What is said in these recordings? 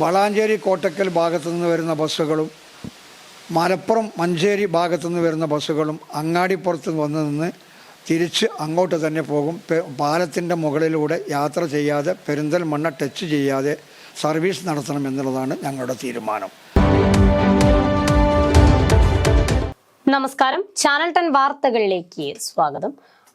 വളാഞ്ചേരി കോട്ടക്കൽ ഭാഗത്തു നിന്ന് വരുന്ന ബസ്സുകളും മലപ്പുറം മഞ്ചേരി ഭാഗത്തു നിന്ന് വരുന്ന ബസ്സുകളും അങ്ങാടിപ്പുറത്ത് വന്ന് നിന്ന് തിരിച്ച് അങ്ങോട്ട് തന്നെ പോകും. പാലത്തിന്റെ മുകളിലൂടെ യാത്ര ചെയ്യാതെ പെരിന്തൽമണ്ണ ടച്ച് ചെയ്യാതെ സർവീസ് നടത്തണം എന്നുള്ളതാണ് ഞങ്ങളുടെ തീരുമാനം. നമസ്കാരം. ചാനൽ ടെൻ വാർത്തകളിലേക്ക് സ്വാഗതം.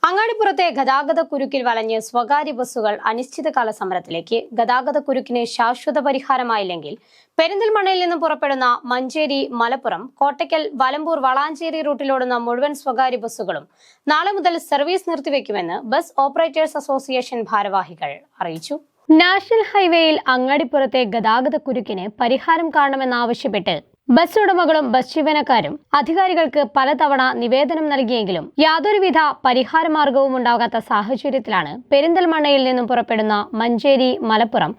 അങ്ങാടിപ്പുറത്തെ ഗതാഗത കുരുക്കിൽ വലഞ്ഞ് സ്വകാര്യ ബസ്സുകൾ അനിശ്ചിതകാല സമരത്തിലേക്ക്. ഗതാഗത കുരുക്കിന് ശാശ്വത പരിഹാരമായില്ലെങ്കിൽ പെരിന്തൽമണ്ണയിൽ നിന്നും പുറപ്പെടുന്ന മഞ്ചേരി മലപ്പുറം കോട്ടയ്ക്കൽ വലമ്പൂർ വളാഞ്ചേരി റൂട്ടിലോടുന്ന മുഴുവൻ സ്വകാര്യ ബസ്സുകളും നാളെ മുതൽ സർവീസ് നിർത്തിവെക്കുമെന്ന് ബസ് ഓപ്പറേറ്റേഴ്സ് അസോസിയേഷൻ ഭാരവാഹികൾ അറിയിച്ചു. നാഷണൽ ഹൈവേയിൽ അങ്ങാടിപ്പുറത്തെ ഗതാഗത കുരുക്കിന് പരിഹാരം കാണണമെന്നാവശ്യപ്പെട്ട് ബസ് ഉടമകളും ബസ് ജീവനക്കാരും അധികാരികൾക്ക് പലതവണ നിവേദനം നൽകിയെങ്കിലും യാതൊരുവിധ പരിഹാരമാർഗവും ഉണ്ടാകാത്ത സാഹചര്യത്തിലാണ് പെരിന്തൽമണ്ണയിൽ നിന്നും പുറപ്പെടുന്ന മഞ്ചേരി മലപ്പുറം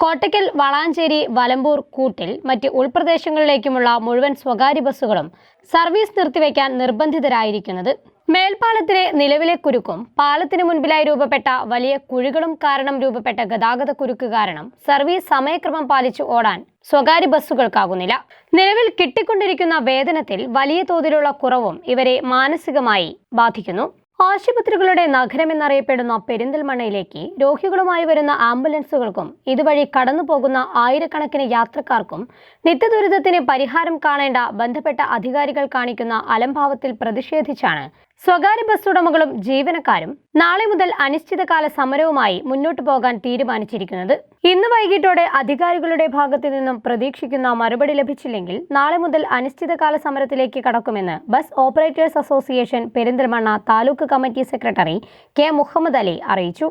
കോട്ടയ്ക്കൽ വളാഞ്ചേരി വലമ്പൂർ കൂട്ടിൽ മറ്റ് ഉൾപ്രദേശങ്ങളിലേക്കുമുള്ള മുഴുവൻ സ്വകാര്യ ബസ്സുകളും സർവീസ് നിർത്തിവെക്കാൻ നിർബന്ധിതരായിരിക്കുന്നത് മേൽപ്പാലത്തിലെ നിലവിലെ കുരുക്കും പാലത്തിന് മുൻപിലായി രൂപപ്പെട്ട വലിയ കുഴികളും കാരണം രൂപപ്പെട്ട ഗതാഗത കുരുക്ക് കാരണം സർവീസ് സമയക്രമം പാലിച്ചു ഓടാൻ സ്വകാര്യ ബസ്സുകൾക്കാകുന്നില്ല. നിലവിൽ കിട്ടിക്കൊണ്ടിരിക്കുന്ന വേതനത്തിൽ വലിയ തോതിലുള്ള കുറവും ഇവരെ മാനസികമായി ബാധിക്കുന്നു. ആശുപത്രികളുടെ നഗരമെന്നറിയപ്പെടുന്ന പെരിന്തൽമണ്ണയിലേക്ക് രോഗികളുമായി വരുന്ന ആംബുലൻസുകൾക്കും ഇതുവഴി കടന്നു പോകുന്ന ആയിരക്കണക്കിന് യാത്രക്കാർക്കും നിത്യദുരിതത്തിന് പരിഹാരം കാണേണ്ട ബന്ധപ്പെട്ട അധികാരികൾ കാണിക്കുന്ന അലംഭാവത്തിൽ പ്രതിഷേധിച്ചാണ് സ്വകാര്യ ബസ് ഉടമകളും ജീവനക്കാരും നാളെ മുതൽ അനിശ്ചിതകാല സമരവുമായി മുന്നോട്ടു പോകാൻ തീരുമാനിച്ചിരിക്കുന്നത്. ഇന്ന് വൈകിട്ടോടെ അധികാരികളുടെ ഭാഗത്തു നിന്നും പ്രതീക്ഷിക്കുന്ന മറുപടി ലഭിച്ചില്ലെങ്കിൽ നാളെ മുതൽ അനിശ്ചിതകാല സമരത്തിലേക്ക് കടക്കുമെന്ന് bus operators association Perinthalmanna taluk committee secretary K Muhammad Ali അറിയിച്ചു.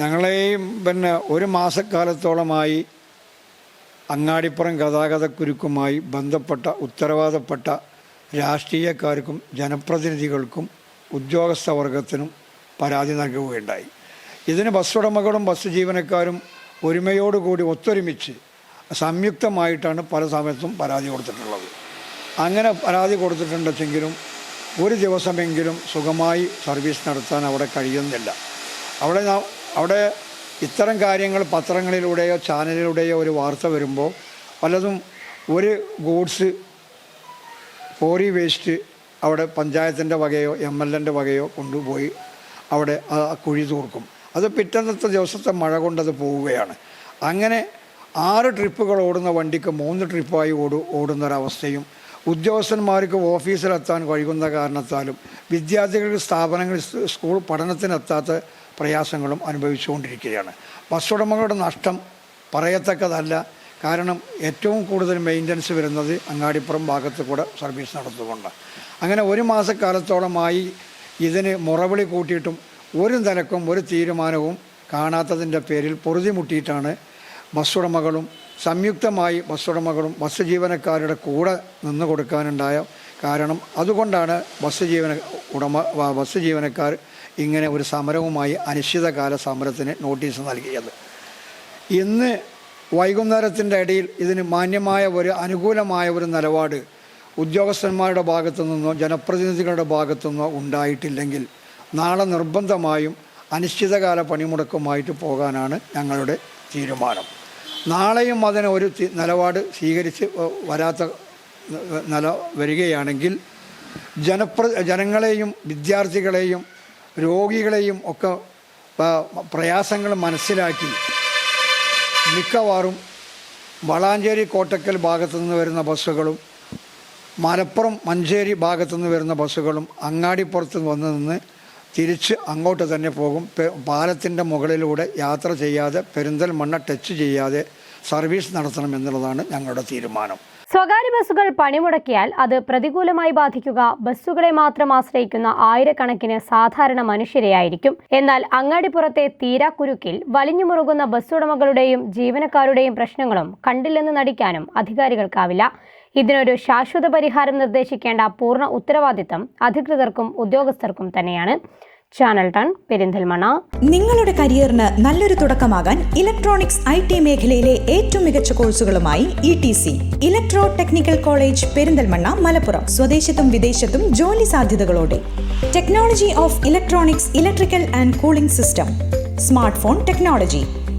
ഞങ്ങളെയും പിന്നെ ഒരു മാസക്കാലത്തോളമായി അങ്ങാടിപ്പുറം ഗതാഗതക്കുരുക്കുമായി ബന്ധപ്പെട്ട ഉത്തരവാദപ്പെട്ട രാഷ്ട്രീയക്കാർക്കും ജനപ്രതിനിധികൾക്കും ഉദ്യോഗസ്ഥ വർഗത്തിനും പരാതി നൽകുകയുണ്ടായി. ഇതിന് ബസ് ഉടമകളും ബസ് ജീവനക്കാരും ഒരുമയോടുകൂടി ഒത്തൊരുമിച്ച് സംയുക്തമായിട്ടാണ് പല സമയത്തും പരാതി കൊടുത്തിട്ടുള്ളത്. അങ്ങനെ പരാതി കൊടുത്തിട്ടുണ്ടെങ്കിലും ഒരു ദിവസമെങ്കിലും സുഖമായി സർവീസ് നടത്താൻ അവിടെ കഴിയുന്നില്ല. അവിടെ അവിടെ ഇത്തരം കാര്യങ്ങൾ പത്രങ്ങളിലൂടെയോ ചാനലിലൂടെയോ ഒരു വാർത്ത വരുമ്പോൾ പലതും ഒരു ഗൂഡ്സ് കോറി വേസ്റ്റ് അവിടെ പഞ്ചായത്തിന്റെ വകയോ എം എൽ എന്റെ വകയോ കൊണ്ടുപോയി അവിടെ ആ കുഴി തൂർക്കും. അത് പിറ്റന്നത്തെ ദിവസത്തെ മഴ കൊണ്ടത് പോവുകയാണ്. അങ്ങനെ ആറ് ട്രിപ്പുകൾ ഓടുന്ന വണ്ടിക്ക് മൂന്ന് ട്രിപ്പായി ഓടു ഓടുന്നൊരവസ്ഥയും ഉദ്യോഗസ്ഥന്മാർക്ക് ഓഫീസിലെത്താൻ കഴിയുന്ന കാരണത്താലും വിദ്യാർത്ഥികൾക്ക് സ്ഥാപനങ്ങൾ സ്കൂൾ പഠനത്തിനെത്താത്ത പ്രയാസങ്ങളും അനുഭവിച്ചുകൊണ്ടിരിക്കുകയാണ്. ബസ് ഉടമകളുടെ നഷ്ടം പറയത്തക്കതല്ല. കാരണം ഏറ്റവും കൂടുതൽ മെയിന്റനൻസ് വരുന്നത് അങ്ങാടിപ്പുറം ഭാഗത്ത് കൂടെ സർവീസ് നടത്തുകൊണ്ട് അങ്ങനെ ഒരു മാസക്കാലത്തോളമായി ഇതിന് മുറവിളി കൂട്ടിയിട്ടും ഒരു നിലക്കും ഒരു തീരുമാനവും കാണാത്തതിന്റെ പേരിൽ പൊറുതിമുട്ടിയിട്ടാണ് ബസ് ഉടമകളും സംയുക്തമായി ബസ് ഉടമകളും ബസ് ജീവനക്കാരുടെ കൂടെ നിന്ന് കൊടുക്കാനുണ്ടായ കാരണം അതുകൊണ്ടാണ് ബസ് ജീവന ഉടമ ബസ് ജീവനക്കാർ ഇങ്ങനെ ഒരു സമരവുമായി അനിശ്ചിതകാല സമരത്തിന് നോട്ടീസ് നൽകിയത്. ഇന്ന് വൈകുന്നേരത്തിന്റെ ഇടയിൽ ഇതിന് മാന്യമായ ഒരു അനുകൂലമായ ഒരു നിലപാട് ഉദ്യോഗസ്ഥന്മാരുടെ ഭാഗത്തു നിന്നോ ജനപ്രതിനിധികളുടെ ഭാഗത്തു നിന്നോ ഉണ്ടായിട്ടില്ലെങ്കിൽ നാളെ നിർബന്ധമായും അനിശ്ചിതകാല പണിമുടക്കുമായിട്ട് പോകാനാണ് ഞങ്ങളുടെ തീരുമാനം. നാളെയും അതിന് ഒരു നിലപാട് സ്വീകരിച്ച് വരാത്ത നില വരികയാണെങ്കിൽ ജനപ്ര ജനങ്ങളെയും വിദ്യാർത്ഥികളെയും രോഗികളെയും ഒക്കെ പ്രയാസങ്ങൾ മനസ്സിലാക്കി മിക്കവാറും വളാഞ്ചേരി കോട്ടക്കൽ ഭാഗത്തു നിന്ന് വരുന്ന ബസ്സുകളും മലപ്പുറം മഞ്ചേരി ഭാഗത്തു നിന്ന് വരുന്ന ബസ്സുകളും അങ്ങാടിപ്പുറത്ത് വന്ന് നിന്ന് തിരിച്ച് അങ്ങോട്ട് തന്നെ പോകും. പാലത്തിന്റെ മുകളിലൂടെ യാത്ര ചെയ്യാതെ പെരിന്തൽമണ്ണ ടച്ച് ചെയ്യാതെ സർവീസ് നടത്തണം എന്നുള്ളതാണ് ഞങ്ങളുടെ തീരുമാനം. സ്വകാര്യ ബസ്സുകൾ പണിമുടക്കിയാൽ അത് പ്രതികൂലമായി ബാധിക്കുക. ബസ്സുകളെ മാത്രം ആശ്രയിക്കുന്ന ആയിരക്കണക്കിന് സാധാരണ മനുഷ്യരെയായിരിക്കും. എന്നാൽ അങ്ങാടിപ്പുറത്തെ തീരാക്കുരുക്കിൽ വലിഞ്ഞുമുറുകുന്ന ബസ്സുടമകളുടെയും ജീവനക്കാരുടെയും പ്രശ്നങ്ങളും കണ്ടില്ലെന്ന് നടിക്കാനും അധികാരികൾക്കാവില്ല. ഇതിനൊരു ശാശ്വത പരിഹാരം നിർദ്ദേശിക്കേണ്ട പൂർണ ഉത്തരവാദിത്തം അധികൃതർക്കും ഉദ്യോഗസ്ഥർക്കും തന്നെയാണ്. ചാനൽ ടൺ പെരിന്തൽമണ്ണ നിങ്ങളുടെ കരിയറിന് നല്ലൊരു തുടക്കമാകാൻ ഇലക്ട്രോണിക്സ് ഐ ടി മേഖലയിലെ ഏറ്റവും മികച്ച കോഴ്സുകളുമായി E T C. Electro technical college Perinthalmanna Malappuram. സ്വദേശത്തും വിദേശത്തും ജോലി സാധ്യതകളോടെ. Technology of electronics electrical and cooling system. Smart phone technology.